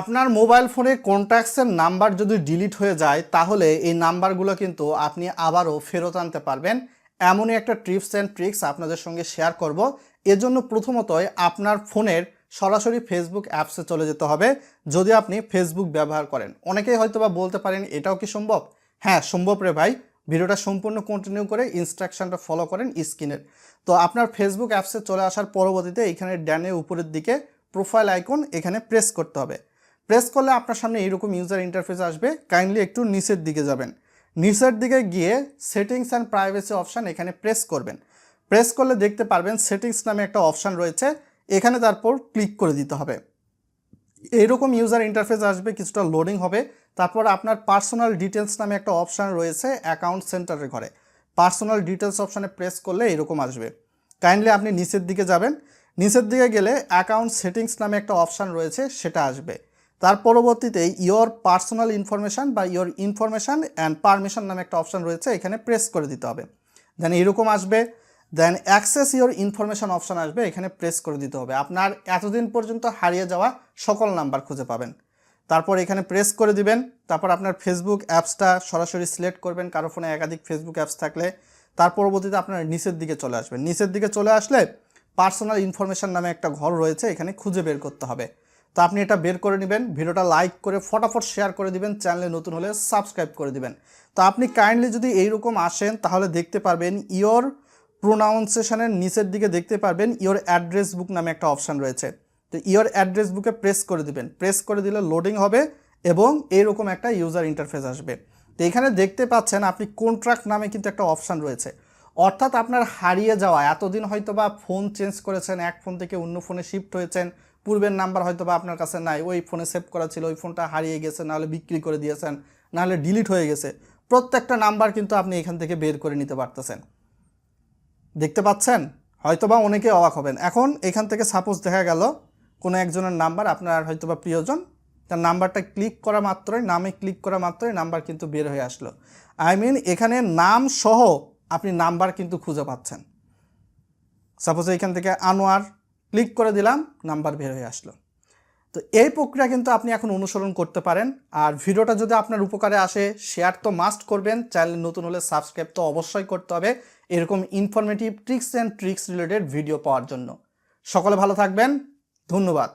আপনার মোবাইল ফোনে কন্ট্যাক্টসের নাম্বার যদি ডিলিট হয়ে যায়, তাহলে এই নাম্বারগুলো কিন্তু আপনি আবারও ফেরত আনতে পারবেন। এমনই একটা ট্রিপস অ্যান্ড ট্রিক্স আপনাদের সঙ্গে শেয়ার করব। এজন্য প্রথমতই আপনার ফোনের সরাসরি ফেসবুক অ্যাপসে চলে যেতে হবে, যদি আপনি ফেসবুক ব্যবহার করেন। অনেকেই হয়তো বা বলতে পারেন, এটাও কি সম্ভব? হ্যাঁ সম্ভব রে ভাই। ভিডিওটা সম্পূর্ণ কন্টিনিউ করে ইনস্ট্রাকশনটা ফলো করেন স্ক্রিনের। তো আপনার ফেসবুক অ্যাপসে চলে আসার পরবর্তীতে এখানে ড্যানে উপরের দিকে প্রোফাইল আইকন এখানে প্রেস করতে হবে। প্রেস করলে আপনার সামনে এইরকম ইউজার ইন্টারফেস আসবে। কাইন্ডলি একটু নিচের দিকে যাবেন। নিচের দিকে গিয়ে সেটিংস অ্যান্ড প্রাইভেসি অপশান এখানে প্রেস করবেন। প্রেস করলে দেখতে পারবেন সেটিংস নামে একটা অপশান রয়েছে। এখানে তারপর ক্লিক করে দিতে হবে। এইরকম ইউজার ইন্টারফেস আসবে, কিছুটা লোডিং হবে। তারপর আপনার পার্সোনাল ডিটেলস নামে একটা অপশান রয়েছে অ্যাকাউন্ট সেন্টারের ঘরে। পার্সোনাল ডিটেলস অপশানে প্রেস করলে এরকম আসবে। কাইন্ডলি আপনি নিচের দিকে যাবেন। নিচের দিকে গেলে অ্যাকাউন্ট সেটিংস নামে একটা অপশান রয়েছে, সেটা আসবে। তার পরবর্তীতে ইয়োর পার্সোনাল ইনফরমেশান বা ইয়োর ইনফরমেশান অ্যান্ড পারমিশন নামে একটা অপশান রয়েছে, এখানে প্রেস করে দিতে হবে। দেন এরকম আসবে then access your information option আসবে, এখানে প্রেস করে দিতে হবে। আপনার এতদিন পর্যন্ত হারিয়ে যাওয়া সকল নাম্বার খুঁজে পাবেন। তারপর এখানে প্রেস করে দিবেন, তারপর আপনার ফেসবুক অ্যাপসটা সরাসরি সিলেক্ট করবেন, কারও ফোনে একাধিক ফেসবুক অ্যাপস থাকলে। তার পরবর্তীতে আপনার নিচের দিকে চলে আসবেন নিচের দিকে চলে আসলে পার্সোনাল ইনফরমেশান নামে একটা ঘর রয়েছে, এখানে খুঁজে বের করতে হবে। তো আপনি এটা বের করে নেবেন, ভিডিওটা লাইক করে ফটাফট শেয়ার করে দিবেন চ্যানেলে নতুন হলে সাবস্ক্রাইব করে দিবেন। তো আপনি কাইন্ডলি যদি এইরকম আসেন, তাহলে দেখতে পারবেন ইয়োর প্রোনাউন্সেশনের নিচের দিকে দেখতে পারবেন ইয়োর অ্যাড্রেস বুক নামে একটা অপশান রয়েছে। তো ইয়োর অ্যাড্রেস বুকে প্রেস করে দিবেন। প্রেস করে দিলে লোডিং হবে এবং এইরকম একটা ইউজার ইন্টারফেস আসবে। তো এখানে দেখতে পাচ্ছেন আপনি কন্ট্রাক্ট নামে কিন্তু একটা অপশান রয়েছে। অর্থাৎ আপনার হারিয়ে যাওয়া, এতদিন হয়তো বা ফোন চেঞ্জ করেছেন, এক ফোন থেকে অন্য ফোনে শিফট হয়েছেন পূর্বের নাম্বার হয়তো বা আপনার কাছে নাই, ওই ফোনে সেভ করা ছিল, ওই ফোনটা হারিয়ে গেছে, নাহলে বিক্রি করে দিয়েছেন, নাহলে ডিলিট হয়ে গেছে। প্রত্যেকটা নাম্বার কিন্তু আপনি এখান থেকে বের করে নিতে পারতেছেন। দেখতে পাচ্ছেন? হয়তোবা অনেকে অবাক হবেন। এখন এখান থেকে সাপোজ দেখা গেল, কোনো একজনের নাম্বার আপনার হয়তোবা প্রিয়জন, তার নাম্বারটা ক্লিক করা মাত্রই, নামে ক্লিক করা মাত্রই নাম্বার কিন্তু বের হয়ে আসলো। আই মিন এখানে নাম সহ আপনি নাম্বার কিন্তু খুঁজে পাচ্ছেন। সাপোজ এখান থেকে আনোয়ার ক্লিক করে দিলাম, নাম্বার বের হয়ে আসলো। তো এই প্রক্রিয়া কিন্তু আপনি এখন অনুসরণ করতে পারেন। আর ভিডিওটা যদি আপনার উপকারে আসে শেয়ার তো মাস্ট করবেন। চ্যানেল নতুন হলে সাবস্ক্রাইব তো অবশ্যই করতে হবে। এরকম informative tricks and tricks related video পাওয়ার জন্য। সকলে ভালো থাকবেন। ধন্যবাদ।